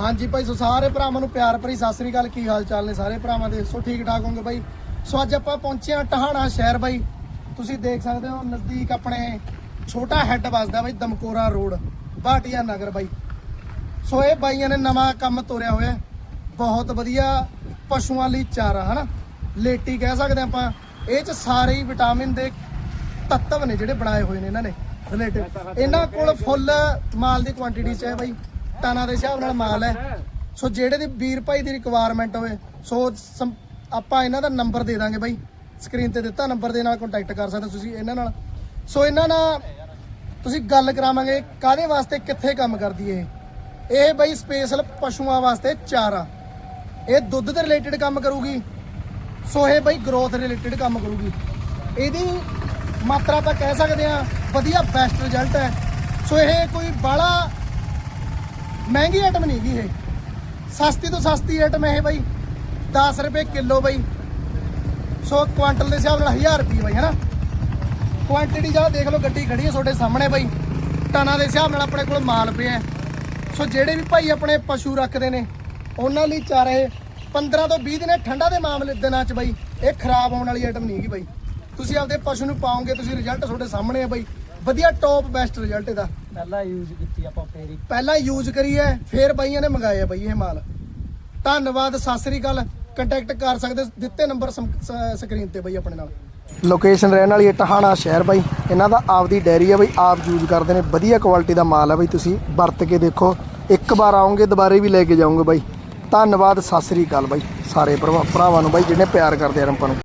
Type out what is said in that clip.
ਹਾਂਜੀ ਭਾਈ, ਸੋ ਸਾਰੇ ਭਰਾਵਾਂ ਨੂੰ ਪਿਆਰ ਭਰੀ ਸਤਿ ਸ੍ਰੀ ਅਕਾਲ। ਕੀ ਹਾਲ ਚਾਲ ਨੇ ਸਾਰੇ ਭਰਾਵਾਂ ਦੇ? ਸੋ ਠੀਕ ਠਾਕ ਹੋਗੇ ਬਾਈ ਸੋ ਅੱਜ ਆਪਾਂ ਪਹੁੰਚੇ ਹਾਂ ਟਹਾਣਾ ਸ਼ਹਿਰ ਬਾਈ ਤੁਸੀਂ ਦੇਖ ਸਕਦੇ ਹੋ ਨਜ਼ਦੀਕ ਆਪਣੇ ਛੋਟਾ ਹੈੱਡ ਵੱਸਦਾ ਬਾਈ ਦਮਕੋਰਾ ਰੋਡ, ਬਾਟੀਆ ਨਗਰ ਬਾਈ ਸੋ ਇਹ ਬਾਈਆਂ ਨੇ ਨਵਾਂ ਕੰਮ ਤੋਰਿਆ ਹੋਇਆ ਬਹੁਤ ਵਧੀਆ ਪਸ਼ੂਆਂ ਲਈ ਚਾਰਾ, ਹਨਾ? ਲੇਟੀ ਕਹਿ ਸਕਦੇ ਆਪਾਂ। ਇਹ ਚ ਸਾਰੇ ਹੀ ਵਿਟਾਮਿਨ ਦੇ ਤੱਤਵ ਨੇ ਜਿਹੜੇ ਬਣਾਏ ਹੋਏ ਨੇ ਇਹਨਾਂ ਨੇ ਰਿਲੇਟਿਵ ਇਹਨਾਂ ਕੋਲ ਫੁੱਲ, ਮਾਲ ਦੀ ਕੁਆਂਟੀਟੀ ਚ ਹੈ ਬਾਈ ਟਨਾਂ ਦੇ ਹਿਸਾਬ ਨਾਲ ਮਾਲ ਹੈ। ਸੋ ਜਿਹੜੇ ਦੀ ਵੀਰ ਭਾਈ ਦੀ ਰਿਕੁਆਇਰਮੈਂਟ ਹੋਵੇ, ਸੋ ਸੰ- ਆਪਾਂ ਇਹਨਾਂ ਦਾ ਨੰਬਰ ਦੇ ਦਾਂਗੇ ਬਾਈ। ਸਕਰੀਨ ਤੇ ਦਿੱਤਾ ਨੰਬਰ ਦੇ ਨਾਲ ਕੰਟੈਕਟ ਕਰ ਸਕਦੇ ਤੁਸੀਂ ਇਹਨਾਂ ਨਾਲ। ਸੋ ਇਹਨਾਂ ਨਾਲ ਤੁਸੀਂ ਗੱਲ ਕਰਾਵਾਂਗੇ ਕਾਦੇ ਵਾਸਤੇ ਕਿੱਥੇ ਕੰਮ ਕਰਦੀ ਇਹ? ਇਹ ਬਾਈ ਸਪੈਸ਼ਲ ਪਸ਼ੂਆਂ ਵਾਸਤੇ ਚਾਰਾ। ਇਹ ਦੁੱਧ ਦੇ ਰਿਲੇਟਡ ਕੰਮ ਕਰੂਗੀ। ਸੋ ਇਹ ਬਾਈ ਗਰੋਥ ਰਿਲੇਟਡ ਕੰਮ ਕਰੂਗੀ। ਇਹਦੀ ਮਾਤਰਾ ਆਪਾਂ ਕਹਿ ਸਕਦੇ ਆ ਵਧੀਆ ਬੈਸਟ ਰਿਜ਼ਲਟ ਹੈ। ਸੋ ਇਹ ਕੋਈ ਬਾਲਾ ਮਹਿੰਗੀ ਆਈਟਮ ਨਹੀਂ ਹੈਗੀ ਇਹ। ਸਸਤੀ ਤੋਂ ਸਸਤੀ ਆਈਟਮ ਇਹ ਬਾਈ 10 ਰੁਪਏ ਕਿਲੋ ਬਾਈ। ਸੋ ਕੁਆਂਟਲ ਦੇ ਹਿਸਾਬ ਨਾਲ 1000 ਰੁਪਏ ਬਾਈ, ਹੈਨਾ? ਕੁਆਂਟੀਟੀ ਜਾ ਦੇਖ ਲਓ, ਗੱਡੀ ਖੜੀ ਹੈ ਤੁਹਾਡੇ ਸਾਹਮਣੇ ਬਾਈ। ਟਨਾਂ ਦੇ ਹਿਸਾਬ ਨਾਲ ਆਪਣੇ ਕੋਲ ਮਾਲ ਪਿਆ ਸੋ ਜਿਹੜੇ ਵੀ ਭਾਈ ਆਪਣੇ ਪਸ਼ੂ ਰੱਖਦੇ ਨੇ, ਉਹਨਾਂ ਲਈ ਚਾਰੇ 15 ਤੋਂ 20 ਦਿਨ ਠੰਡਾ ਦੇ ਮਾਮਲੇ ਦਿਨਾਂ ਚ ਬਾਈ, ਇਹ ਖਰਾਬ ਹੋਣ ਵਾਲੀ ਆਈਟਮ ਨਹੀਂ ਹੈਗੀ ਬਾਈ। ਤੁਸੀਂ ਆਪਦੇ ਪਸ਼ੂ ਨੂੰ ਪਾਓਗੇ, ਤੁਸੀਂ ਰਿਜ਼ਲਟ ਤੁਹਾਡੇ ਸਾਹਮਣੇ ਹੈ ਬਾਈ। ਵਧੀਆ ਟੌਪ ਬੈਸਟ ਰਿਜ਼ਲਟ ਇਹਦਾ। ਪਹਿਲਾਂ ਯੂਜ਼ ਕੀਤੀ ਆਪਾਂ ਫੇਰੀ ਪਹਿਲਾਂ ਯੂਜ਼ ਕਰੀ ਹੈ ਫਿਰ ਬਾਈਆਂ ਨੇ ਮੰਗਾਇਆ ਬਾਈ ਇਹ ਮਾਲ। ਧੰਨਵਾਦ ਸਤਿ ਸ੍ਰੀ ਅਕਾਲ। ਕੰਟੈਕਟ ਕਰ ਸਕਦੇ ਦਿੱਤੇ ਨੰਬਰ ਸਕਰੀਨ ਤੇ ਬਾਈ ਆਪਣੇ ਨਾਲ। ਲੋਕੇਸ਼ਨ ਰਹਿਣ ਵਾਲੀ ਹੈ ਟਹਾਣਾ ਸ਼ਹਿਰ ਬਾਈ। ਇਹਨਾਂ ਦਾ ਆਪਦੀ ਡੈਰੀ ਹੈ ਬਾਈ ਆਪ ਯੂਜ਼ ਕਰਦੇ ਨੇ। ਵਧੀਆ ਕੁਆਲਿਟੀ ਦਾ ਮਾਲ ਹੈ ਬਾਈ ਤੁਸੀਂ ਵਰਤ ਕੇ ਦੇਖੋ। ਇੱਕ ਵਾਰ ਆਉਂਗੇ ਦੁਬਾਰੇ ਵੀ ਲੈ ਕੇ ਜਾਓਗੇ ਬਾਈ। ਧੰਨਵਾਦ ਸਤਿ ਸ੍ਰੀ ਅਕਾਲ ਬਾਈ। ਸਾਰੇ ਭਰਾ- ਭਰਾਵਾਂ ਨੂੰ ਬਾਈ ਜਿਹਨੇ ਪਿਆਰ ਕਰਦੇ ਆ ਆਪਾਂ ਨੂੰ।